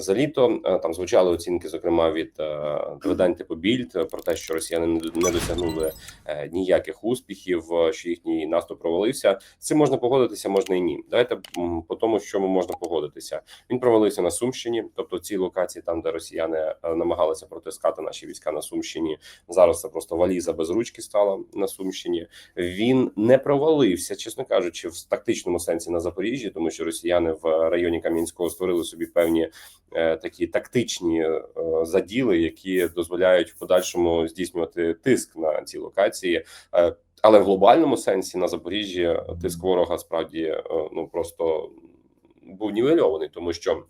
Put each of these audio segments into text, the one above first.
за літо. Е, Там звучали оцінки, зокрема від е, видань типу Більд про те, що росіяни не досягнули е, ніяких успіхів, е, що їхній наступ провалився. З цим можна погодитися, можна і ні. Давайте по тому, що можна погодитися. Він провалився на Сумщині, тобто в цій локації, там де росіяни е, намагалися протискати наші війська на Сумщині. Зараз це просто валіза без ручки стала на Сумщині. Він не провалився, чесно кажучи, в тактичному сенсі на Запоріжжі, тому що росіяни в районі Кам'янського створили собі певні е, такі тактичні е, заділи, які дозволяють в подальшому здійснювати тиск на ці локації. Е, але в глобальному сенсі на Запоріжжі тиск ворога справді е, ну просто був нівельований, тому що.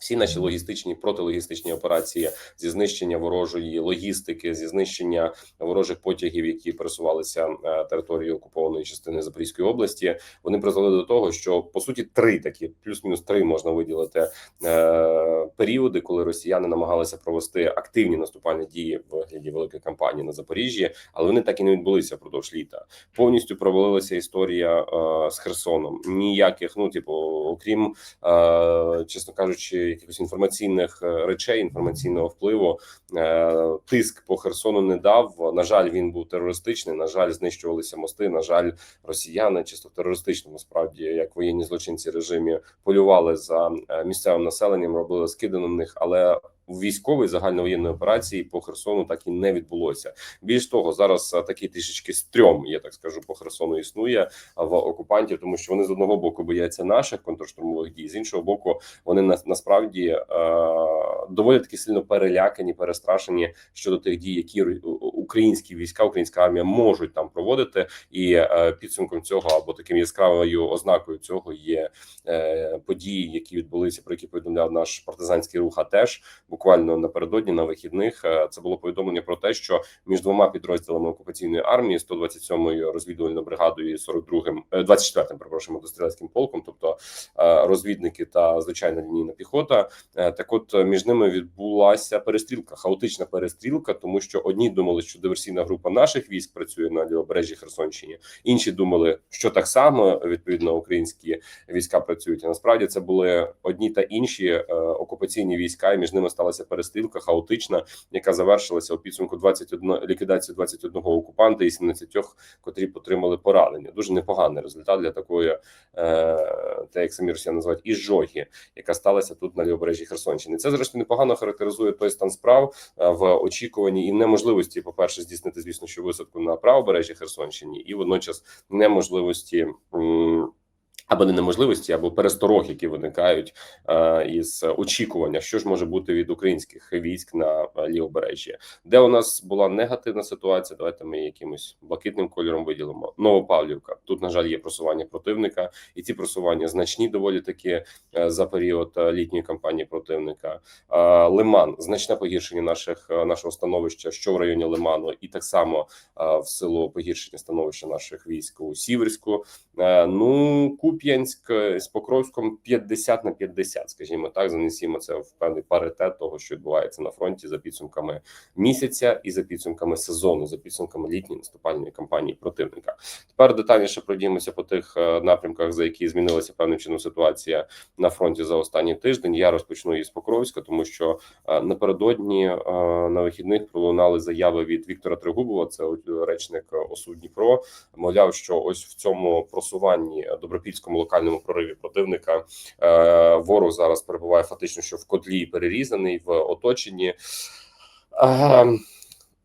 Всі наші логістичні протилогістичні операції зі знищення ворожої логістики, зі знищення ворожих потягів, які пересувалися е, територією окупованої частини Запорізької області, вони призвели до того, що по суті три такі, плюс-мінус три можна виділити е, періоди, коли росіяни намагалися провести активні наступальні дії в вигляді великої кампанії на Запоріжжі, але вони так і не відбулися впродовж літа. Повністю провалилася історія е, з Херсоном. Ніяких, ну типу, окрім е, чесно кажучи, якихось інформаційних е, речей, інформаційного впливу. Е, Тиск по Херсону не дав. На жаль, він був терористичний. На жаль, знищувалися мости. На жаль, росіяни чисто в терористичному справді, як воєнні злочинці режимі, полювали за е, місцевим населенням, робили скиди на них, але в військовій загальновоєнної операції по Херсону так і не відбулося. Більш того, зараз е, такий трішечки стрьом, я так скажу, по Херсону існує в окупантів, тому що вони з одного боку бояться наших контрштурмових дій, з іншого боку, вони на, насправді е, доволі таки сильно перелякані, перестрашені щодо тих дій, які українські війська, українська армія можуть там проводити, і е, підсумком цього або таким яскравою ознакою цього є е, події, які відбулися, про які повідомляв наш партизанський рух. А теж буквально напередодні на вихідних е, це було повідомлення про те, що між двома підрозділами окупаційної армії 127-ю розвідувальною бригадою і 42-м, е, 24-м, перепрошую, мотострілецьким полком, тобто розвідники та звичайна лінійна піхота. Так, от між ними відбулася перестрілка, хаотична перестрілка, тому що одні думали, що диверсійна група наших військ працює на лівобережжі Херсонщині, інші думали, що так само відповідно українські війська працюють. А насправді це були одні та інші е, окупаційні війська, і між ними сталася перестрілка хаотична, яка завершилася у підсумку 21 ліквідації 21 окупанта і 17, котрі отримали поранення. Дуже непоганий результат для такої, е, те, як самі росіяни називають, іжогі, яка сталася тут на лівобережжі Херсонщини. Це зрештою непогано характеризує той стан справ е, в очікуванні і неможливості, по перше, здійснити, звісно, що висадку на правобережжі Херсонщині, і водночас неможливості. м, або не неможливості, або пересторог, які виникають е, із очікування, що ж може бути від українських військ на е, лівобережжі, де у нас була негативна ситуація. Давайте ми якимось блакитним кольором виділимо. Новопавлівка. Тут на жаль є просування противника, і ці просування значні доволі таки е, за період е, літньої кампанії противника. Е, Лиман значне погіршення наших е, нашого становища, що в районі Лиману, і так само е, в силу погіршення становища наших військ у Сіверську. Е, Ну, Куп'янськ е, з Покровськом 50 на 50, скажімо так, занесімо це в певний паритет того, що відбувається на фронті за підсумками місяця і за підсумками сезону, за підсумками літньої наступальної кампанії противника. Тепер детальніше пройдімося по тих е, напрямках, за які змінилася певним чином ситуація на фронті за останній тиждень. Я розпочну із Покровська, тому що напередодні на вихідних пролунали заяви від Віктора Трегубова, це речник ОСУ Дніпро, мовляв, що ось в цьому просуванні е, добропільському локальному прориві противника е, ворог зараз перебуває фактично, що в котлі перерізаний в оточенні.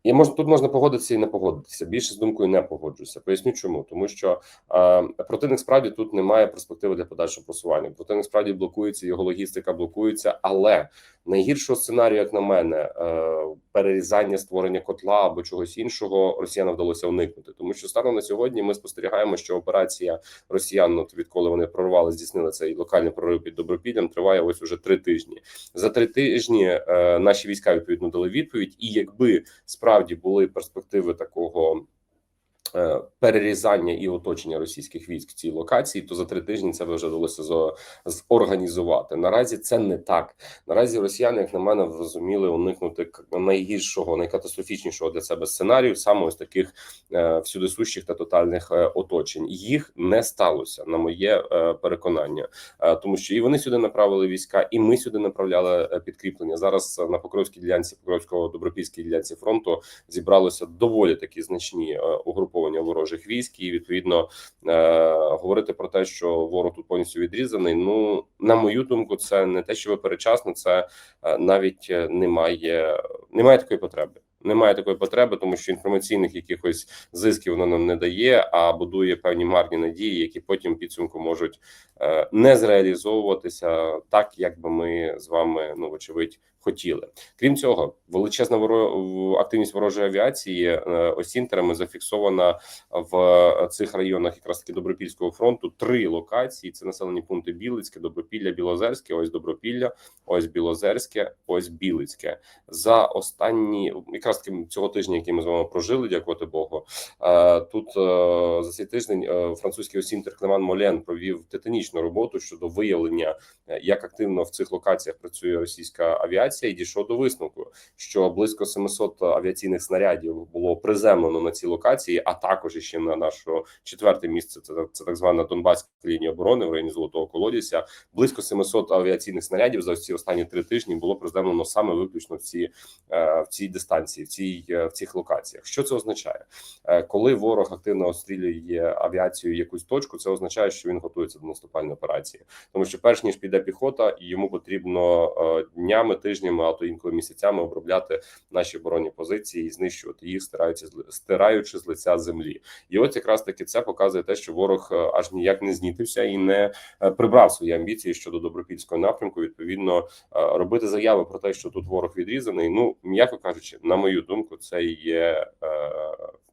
І можна тут можна погодитися і не погодитися. Більше з думкою не погоджуся. Поясню, чому тому, що е, противник справді тут не має перспективи для подальшого просування. Противник справді блокується, його логістика блокується. Але найгіршого сценарію, як на мене, е, перерізання створення котла або чогось іншого, росіянам вдалося уникнути. Тому що станом на сьогодні ми спостерігаємо, що операція росіян, от відколи вони прорвали, здійснили цей локальний прорив під добропіллям, триває ось уже три тижні. За три тижні е, наші війська відповідно дали відповідь, і якби справді були перспективи такого перерізання і оточення російських військ в цій локації, то за три тижні це вже вдалося зо- зорганізувати. Наразі це не так. Наразі росіяни, як на мене, зуміли уникнути найгіршого, найкатастрофічнішого для себе сценарію, саме ось таких е, всюдисущих та тотальних е, оточень. Їх не сталося, на моє е, переконання, Е, тому що і вони сюди направили війська, і ми сюди направляли е, підкріплення. Зараз е, на Покровській ділянці Покровського добропільській ділянці фронту зібралося доволі такі значні е, угруповання ворожих військ, і відповідно е, говорити про те, що ворог тут повністю відрізаний. Ну на мою думку, це не те, що перечасно, це е, навіть е, немає, немає такої потреби. Немає такої потреби, тому що інформаційних якихось зисків воно нам не дає, а будує певні марні надії, які потім підсумку можуть е, не зреалізовуватися так, як би ми з вами ну вочевидь хотіли. Крім цього, величезна воро... активність ворожої авіації е, осінтерами зафіксована в цих районах, якраз таки Добропільського фронту. Три локації: це населені пункти Білицьке, Добропілля, Білозерське. Ось Добропілля, ось Білозерське, ось Білицьке. За останні якраз таки цього тижня, який ми з вами прожили, дякувати Богу. е, Тут е, за цей тиждень французький осінтер Клеман Молен провів титанічну роботу щодо виявлення, як активно в цих локаціях працює російська авіація, і дійшов до висновку, що близько 700 авіаційних снарядів було приземлено на ці локації, а також ще на наше четверте місце. Це, це так звана Донбаська лінія оборони в районі Золотого колодязя. Близько 700 авіаційних снарядів за ці останні три тижні було приземлено саме виключно в ці е, в цій дистанції, в цій е, в цих локаціях. Що це означає? Е, Коли ворог активно обстрілює авіацію якусь точку, це означає, що він готується до наступальної операції, тому що перш ніж піде піхота, йому потрібно днями, тижнями, а то інколи місяцями обробляти наші оборонні позиції і знищувати їх, стираються з стираючи з лиця землі. І от якраз таки це показує те, що ворог е, аж ніяк не знітився і не е, прибрав свої амбіції щодо добропільського напрямку. Відповідно, е, робити заяви про те, що тут ворог відрізаний. Ну м'яко кажучи, на мою думку, це є.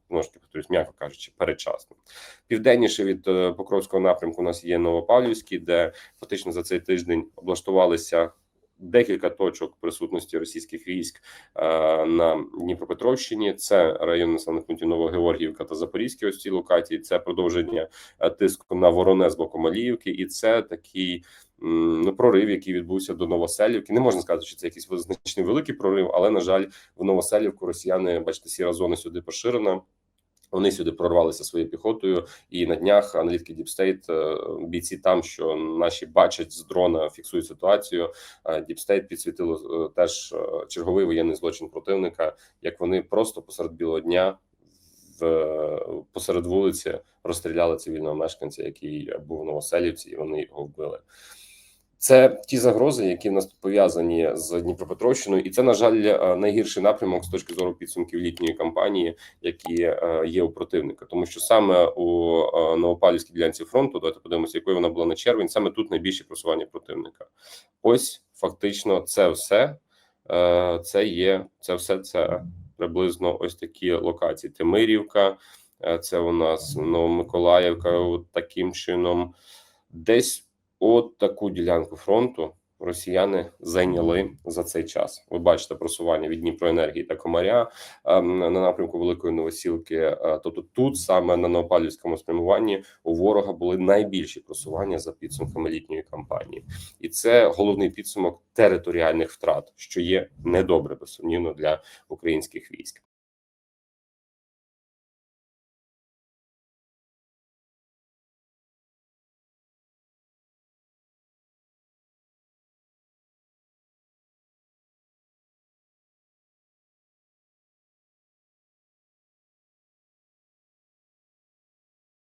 Знову ж повторюсь, м'яко кажучи, передчасно. Південніше від Покровського напрямку у нас є Новопавлівський, де фактично за цей тиждень облаштувалися декілька точок присутності російських військ е, на Дніпропетровщині. Це район населених пунктів Новогеоргіївка та Запорізькі. Ось ці локації. Це продовження е, тиску на вороне з боку Маліївки, і це такий. Ну, прорив, який відбувся до Новоселівки. Не можна сказати, що це якийсь значний великий прорив, але на жаль, в Новоселівку росіяни, бачите, сіра зона сюди поширена. Вони сюди прорвалися своєю піхотою, і на днях аналітики Діпстейт бійці там, що наші бачать з дрона, фіксують ситуацію. Діпстейт підсвітило е, теж е, черговий воєнний злочин противника, як вони просто посеред білого дня в е, посеред вулиці розстріляли цивільного мешканця, який був в Новоселівці, і вони його вбили. Це ті загрози, які в нас пов'язані з Дніпропетровщиною, і це на жаль е, найгірший напрямок з точки зору підсумків літньої кампанії, які е, є у противника, тому що саме у е, Новопавлівській ділянці фронту, давайте подивимося, якою вона була на червень. Саме тут найбільше просування противника. Ось фактично, це все це є це все це приблизно ось такі локації. Тимирівка, це у нас Новомиколаївка. Таким чином, десь от таку ділянку фронту. Росіяни зайняли за цей час. Ви бачите просування від Дніпроенергії та Комаря е, на напрямку Великої Новосілки. Е, Тобто тут саме на Новопавлівському спрямуванні у ворога були найбільші просування за підсумками літньої кампанії, і це головний підсумок територіальних втрат, що є недобре безсумнівно для українських військ.